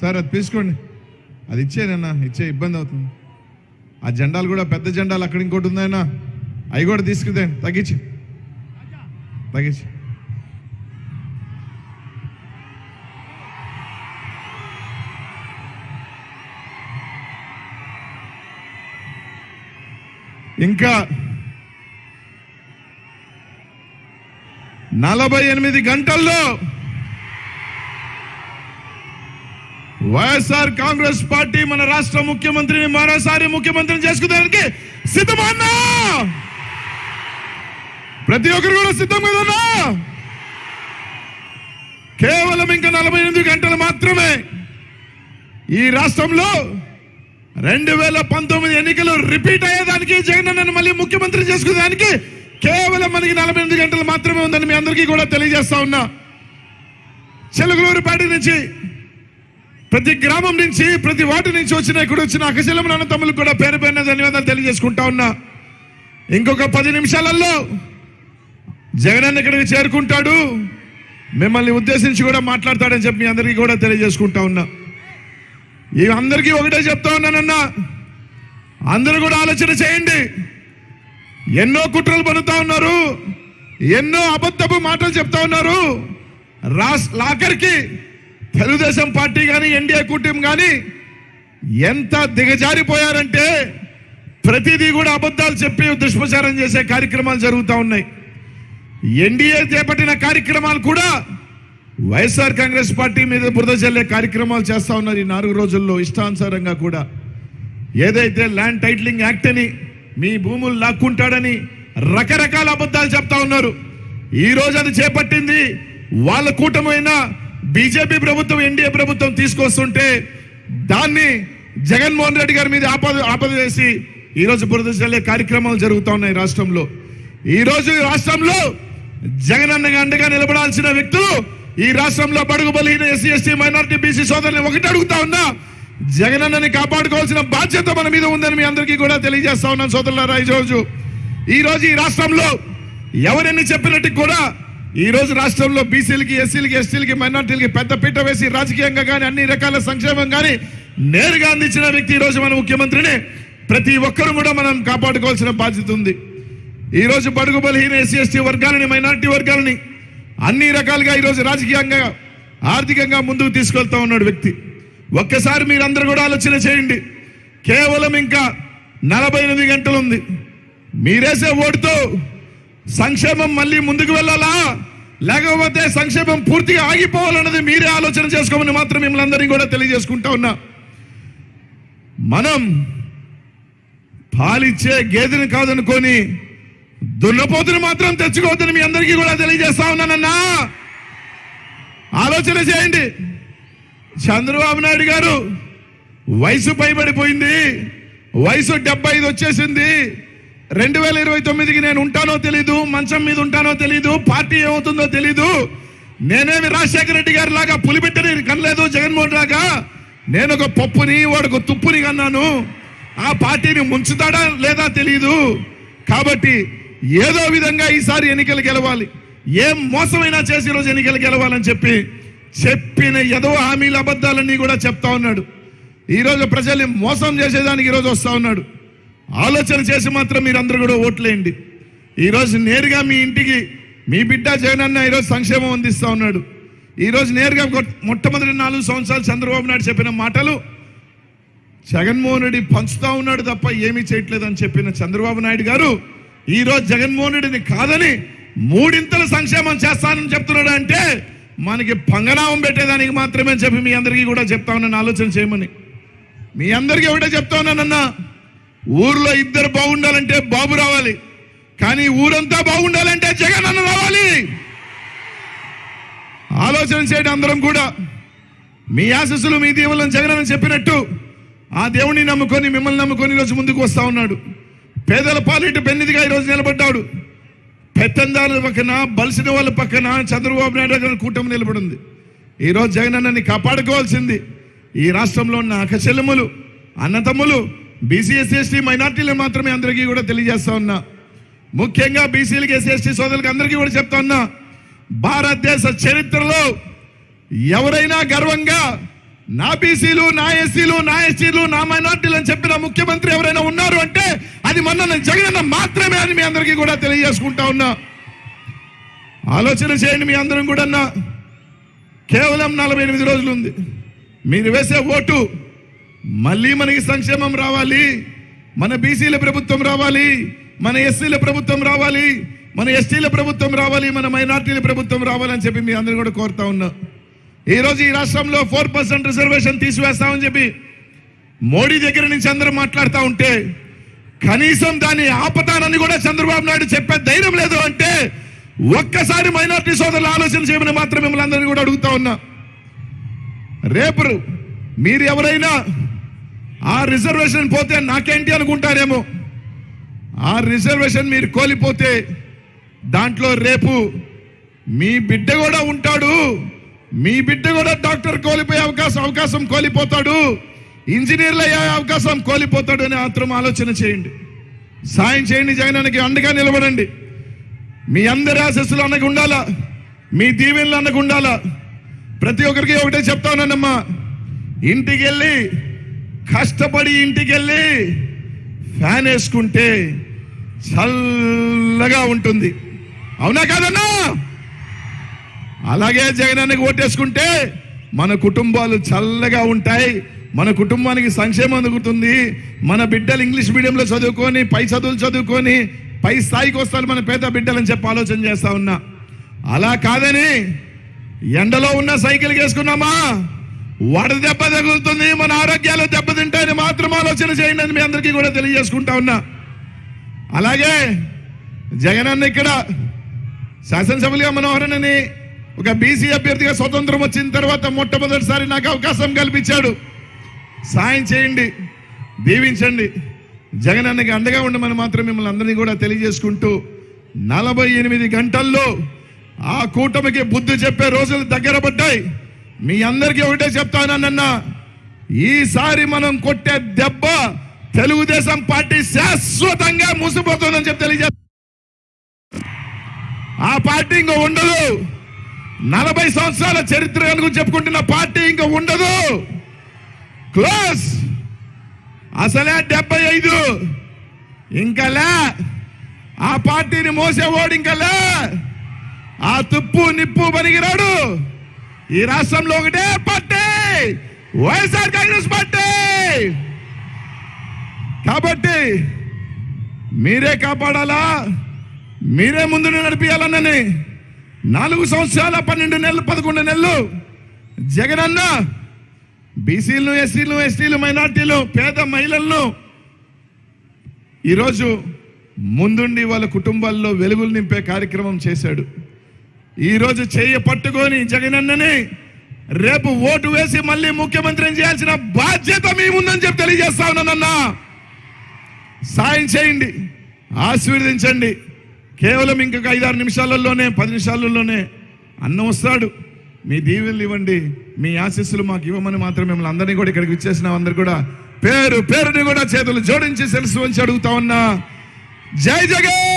Sir అది తీసుకోండి అది ఇచ్చేనన్నా ఇచ్చే ఇబ్బంది అవుతుంది. ఆ జెండాలు కూడా పెద్ద జెండాలు అక్కడ ఇంకోటి ఉందన్నా అవి కూడా తీసుకుదే తగ్గించి. తగ్గించి. ఇంకా నలభై ఎనిమిది గంటల్లో వైఎస్ఆర్ కాంగ్రెస్ పార్టీ మన రాష్ట్ర ముఖ్యమంత్రిని మరోసారి ముఖ్యమంత్రిని చేసుకునేందుకు సిద్ధమన్నా ప్రతి ఒక్కరు కూడా సిద్ధం కదన్నా కేవలం ఇంకా నలభై ఎనిమిది గంటలు మాత్రమే ఈ రాష్ట్రంలో రెండు వేల పంతొమ్మిది ఎన్నికలు రిపీట్ అయ్యేదానికి జగన్ అన్నను మళ్ళీ ముఖ్యమంత్రి చేసుకునేదానికి కేవలం మనకి నలభై ఎనిమిది గంటలు మాత్రమే ఉందని మీ అందరికీ కూడా తెలియజేస్తా ఉన్నా. చెలుగులూరుపేట నుంచి ప్రతి గ్రామం నుంచి ప్రతి వాటి నుంచి వచ్చిన ఇక్కడ వచ్చిన అకశలం నాన్న తమ్ములకు కూడా పేరు పేరున ధన్యవాదాలు తెలియజేసుకుంటా ఉన్నా. ఇంకొక పది నిమిషాలలో జగనన్న ఇక్కడికి చేరుకుంటాడు. మిమ్మల్ని ఉద్దేశించి కూడా మాట్లాడతాడని చెప్పి మీ అందరికీ కూడా తెలియజేసుకుంటా ఉన్నా. ఇవి అందరికీ ఒకటే చెప్తా ఉన్నానన్నా. అందరూ కూడా ఆలోచన చేయండి. ఎన్నో కుట్రలు పనుతా ఉన్నారు. ఎన్నో అబద్ధపు మాటలు చెప్తా ఉన్నారు. రాస్ లాకర్కి తెలుగుదేశం పార్టీ కానీ ఎన్డీఏ కూటమి కానీ ఎంత దిగజారిపోయారంటే ప్రతిదీ కూడా అబద్ధాలు చెప్పి దుష్ప్రచారం చేసే కార్యక్రమాలు జరుగుతూ ఉన్నాయి. ఎన్డీఏ చేపట్టిన కార్యక్రమాలు కూడా వైఎస్ఆర్ కాంగ్రెస్ పార్టీ మీద బురద చల్లే కార్యక్రమాలు చేస్తూ ఉన్నారు ఈ నాలుగు రోజుల్లో ఇష్టానుసారంగా కూడా. ఏదైతే ల్యాండ్ టైటిలింగ్ యాక్ట్ అని మీ భూములు లాక్కుంటాడని రకరకాల అబద్ధాలు చెప్తా ఉన్నారు. ఈ రోజు అది చేపట్టింది వాళ్ళ కూటమైనా బీజేపీ ప్రభుత్వం ఎన్డీఏ ప్రభుత్వం తీసుకొస్తుంటే దాన్ని జగన్మోహన్ రెడ్డి గారి మీద ఆపద ఆపద వేసి ఈరోజు రోజు కార్యక్రమాలు జరుగుతూ ఉన్నాయి రాష్ట్రంలో. ఈరోజు ఈ రాష్ట్రంలో జగనన్నగా అండగా నిలబడాల్సిన వ్యక్తులు ఈ రాష్ట్రంలో బడుగు బలహీన ఎస్సీ ఎస్టీ మైనార్టీ బీసీ సోదరుని ఒకటి అడుగుతా ఉన్నా జగనన్నని కాపాడుకోవాల్సిన బాధ్యత మన మీద ఉందని మీ అందరికీ కూడా తెలియజేస్తా ఉన్నాను సోదరులారా ఈరోజు. రోజు ఈ ఈ రాష్ట్రంలో ఎవరెన్ని చెప్పినట్టు కూడా ఈ రోజు రాష్ట్రంలో బీసీలకి ఎస్సీలకి ఎస్టీలకి మైనార్టీలకి పెద్ద పీట వేసి రాజకీయంగా కానీ అన్ని రకాల సంక్షేమం కానీ నేరుగా అందించిన వ్యక్తి ఈ రోజు మన ముఖ్యమంత్రిని ప్రతి ఒక్కరూ కూడా మనం కాపాడుకోవాల్సిన బాధ్యత ఉంది. ఈ రోజు బడుగు బలహీన ఎస్సీ ఎస్టీ వర్గాలని మైనారిటీ వర్గాలని అన్ని రకాలుగా ఈరోజు రాజకీయంగా ఆర్థికంగా ముందుకు తీసుకెళ్తా ఉన్నాడు వ్యక్తి. ఒక్కసారి మీరందరూ కూడా ఆలోచన చేయండి. కేవలం ఇంకా నలభై ఎనిమిది గంటలు ఉంది. మీరేసే ఓటుతో సంక్షేమం మళ్ళీ ముందుకు వెళ్ళాలా? లేకపోతే సంక్షేమం పూర్తిగా ఆగిపోవాలన్నది మీరే ఆలోచన చేసుకోమని మాత్రం మిమ్మల్ని అందరినీ కూడా తెలియజేసుకుంటా ఉన్నా. మనం పాలిచ్చే గేదెని కాదనుకొని దున్నపోతుని మాత్రం తెచ్చుకోవద్దని మీ అందరికీ కూడా తెలియజేస్తా ఉన్నానన్నా ఆలోచన చేయండి. చంద్రబాబు నాయుడు గారు వయసు పైబడిపోయింది. వయసు డెబ్బై ఐదు వచ్చేసింది. రెండు వేల ఇరవై తొమ్మిదికి నేను ఉంటానో తెలీదు మంచం మీద ఉంటానో తెలీదు పార్టీ ఏమవుతుందో తెలీదు. నేనేమి రాజశేఖర రెడ్డి గారి లాగా పులిబిట్టని కనలేదు జగన్మోహన్ లాగా నేను ఒక పప్పుని వాడు ఒక తుప్పుని కన్నాను. ఆ పార్టీని ముంచుతాడా లేదా తెలీదు. కాబట్టి ఏదో విధంగా ఈసారి ఎన్నికలు గెలవాలి. ఏం మోసమైనా చేసి ఈరోజు ఎన్నికలు గెలవాలని చెప్పి చెప్పిన ఏదో హామీల అబద్ధాలన్నీ కూడా చెప్తా ఉన్నాడు. ఈరోజు ప్రజల్ని మోసం చేసేదానికి ఈరోజు వస్తా ఉన్నాడు. ఆలోచన చేసి మాత్రం మీరందరూ కూడా ఓట్లేయండి. ఈరోజు నేరుగా మీ ఇంటికి మీ బిడ్డ జగనన్న ఈరోజు సంక్షేమం అందిస్తూ ఉన్నాడు. ఈరోజు నేరుగా మొట్టమొదటి నాలుగు సంవత్సరాలు చంద్రబాబు నాయుడు చెప్పిన మాటలు జగన్మోహన్ రెడ్డి పంచుతా ఉన్నాడు తప్ప ఏమీ చేయట్లేదని చెప్పిన చంద్రబాబు నాయుడు గారు ఈరోజు జగన్మోహన్ రెడ్డిని కాదని మూడింతల సంక్షేమం చేస్తానని చెప్తున్నాడు అంటే మనకి పంగనామం పెట్టేదానికి మాత్రమే చెప్పి మీ అందరికీ కూడా చెప్తా ఉన్నాను ఆలోచన చేయమని. మీ అందరికీ ఒకటే చెప్తా ఉన్నానన్నా ఊర్లో ఇద్దరు బాగుండాలంటే బాబు రావాలి. కానీ ఊరంతా బాగుండాలంటే జగన్ అన్న రావాలి. ఆలోచన చేయడం అందరం కూడా. మీ ఆశస్సులు మీ దేవుళ్ళని జగన్ అని చెప్పినట్టు ఆ దేవుడిని నమ్ముకొని మిమ్మల్ని నమ్ముకొని ఈరోజు ముందుకు వస్తా ఉన్నాడు. పేదల పాలిటి పెన్నిదిగా ఈరోజు నిలబడ్డాడు. పెత్తందారుల పక్కన బలిసిన వాళ్ళ పక్కన చంద్రబాబు నాయుడు గారి కూటమి నిలబడింది. ఈరోజు జగనన్నని కాపాడుకోవాల్సింది ఈ రాష్ట్రంలో ఉన్న అకచెల్లెములు అన్నతమ్ములు బీసీ ఎస్సీ ఎస్టీ మైనార్టీలు మాత్రమే అందరికీ కూడా తెలియజేస్తా ఉన్నా. ముఖ్యంగా బీసీలకి ఎస్సీ ఎస్టీ సోదరులకి అందరికీ కూడా చెప్తా ఉన్నా. భారతదేశ చరిత్రలో ఎవరైనా గర్వంగా నా బీసీలు నా ఎస్సీలు నా ఎస్టీలు నా మైనార్టీలు అని చెప్పిన ముఖ్యమంత్రి ఎవరైనా ఉన్నారు అంటే అది మొన్న జగన్ మాత్రమే అని మీ అందరికీ కూడా తెలియజేసుకుంటా ఉన్నా. ఆలోచన చేయండి మీ అందరం కూడా అన్నా కేవలం నలభై ఎనిమిది రోజులు ఉంది. మీరు వేసే ఓటు మళ్ళీ మనకి సంక్షేమం రావాలి. మన బీసీల ప్రభుత్వం రావాలి. మన ఎస్సీల ప్రభుత్వం రావాలి. మన ఎస్టీల ప్రభుత్వం రావాలి. మన మైనార్టీల ప్రభుత్వం రావాలని చెప్పి మీ అందరూ కూడా కోరుతా ఉన్నా. ఈ రోజు ఈ రాష్ట్రంలో ఫోర్ పర్సెంట్ రిజర్వేషన్ తీసివేస్తామని చెప్పి మోడీ దగ్గర నుంచి అందరూ మాట్లాడుతూ ఉంటే కనీసం దాన్ని ఆపతానని కూడా చంద్రబాబు నాయుడు చెప్పే ధైర్యం లేదు అంటే ఒక్కసారి మైనార్టీ సోదరులు ఆలోచన చేయమని మాత్రం మిమ్మల్ని అందరినీ కూడా అడుగుతా ఉన్నా. రేపు మీరు ఎవరైనా ఆ రిజర్వేషన్ పోతే నాకేంటి అనుకుంటారేమో? ఆ రిజర్వేషన్ మీరు కోల్పోతే దాంట్లో రేపు మీ బిడ్డ కూడా ఉంటాడు. మీ బిడ్డ కూడా డాక్టర్ కోల్పోయే అవకాశం అవకాశం కోల్పోతాడు. ఇంజనీర్లు అయ్యే అవకాశం కోల్పోతాడు అని మాత్రం ఆలోచన చేయండి. సాయం చేయండి జగనానికి అండగా నిలబడండి. మీ అందరి ఆశస్సులు అన్నకు ఉండాలా? మీ దీవెనలు అన్నకు ఉండాలా? ప్రతి ఒక్కరికి ఒకటే చెప్తానమ్మా ఇంటికి వెళ్ళి కష్టపడి ఇంటికి వెళ్ళి ఫ్యాన్ వేసుకుంటే చల్లగా ఉంటుంది. అవునా కాదన్నా? అలాగే జగనానికి ఓటేసుకుంటే మన కుటుంబాలు చల్లగా ఉంటాయి. మన కుటుంబానికి సంక్షేమం అందుకుతుంది మన బిడ్డలు ఇంగ్లీష్ మీడియంలో చదువుకొని పై చదువులు చదువుకొని పై స్థాయికి వస్తారు మన పేద బిడ్డలని చెప్పి ఆలోచన చేస్తా ఉన్నా. అలా కాదని ఎండలో ఉన్న సైకిల్ వేసుకున్నామా? వడ దెబ్బ తగులుతుంది మన ఆరోగ్యాలు దెబ్బతింటాయని మాత్రం ఆలోచన చేయండి అని మీ అందరికీ కూడా తెలియజేసుకుంటా ఉన్నా. అలాగే జగన్ అన్న ఇక్కడ శాసనసభలుగా మనోహరణని ఒక బీసీ అభ్యర్థిగా స్వతంత్రం వచ్చిన తర్వాత మొట్టమొదటిసారి నాకు అవకాశం కల్పించాడు. సాయం చేయండి దీవించండి. జగనన్నకి అండగా ఉండమని మాత్రం మిమ్మల్ని అందరినీ కూడా తెలియజేసుకుంటూ నలభై ఎనిమిది గంటల్లో ఆ కూటమికి బుద్ధి చెప్పే రోజులు దగ్గర పడ్డాయి. మీ అందరికీ ఒకటే చెప్తానన్నా ఈసారి మనం కొట్టే దెబ్బ తెలుగుదేశం పార్టీ శాశ్వతంగా మూసిపోతుందని చెప్పి తెలియజే ఆ పార్టీ ఇంకా ఉండదు. నలభై సంవత్సరాల చరిత్ర కనుక చెప్పుకుంటున్న పార్టీ ఇంకా ఉండదు. క్లోజ్. అసలే డెబ్బై ఐదు. ఇంకా లే. ఆ పార్టీని మోసేవాడు ఇంకా లే. ఆ తుప్పు నిప్పు పనికిరాడు ఈ రాష్ట్రంలో ఒకటే పార్టీ. వైఎస్ఆర్ కాంగ్రెస్ పార్టీ. కాబట్టి మీరే కాపాడాలా? మీరే ముందు నడిపించాలన్నని నాలుగు సంవత్సరాల పన్నెండు నెలలు పదకొండు నెలలు జగనన్న బీసీలను ఎస్సీలు ఎస్టీలు మైనార్టీలు పేద మహిళలను ఈరోజు ముందుండి వాళ్ళ కుటుంబాల్లో వెలుగులు నింపే కార్యక్రమం చేశాడు. ఈరోజు చేయ పట్టుకొని జగనన్నని రేపు ఓటు వేసి మళ్ళీ ముఖ్యమంత్రిని చేయాల్సిన బాధ్యత మీ ముందని చెప్పి తెలియజేస్తా ఉన్నానన్నా సాయం చేయండి ఆశీర్వదించండి. కేవలం ఇంకొక ఐదారు నిమిషాలలోనే పది నిమిషాలలోనే అన్నం వస్తాడు. మీ దీవెనలు ఇవ్వండి మీ ఆశీస్సులు మాకు ఇవ్వమని మాత్రం మిమ్మల్ని అందరినీ కూడా ఇక్కడికి ఇచ్చేసిన అందరు కూడా పేరు పేరుని కూడా చేతులు జోడించి తెలుసు వంచి అడుగుతా ఉన్నా. జై జగన్!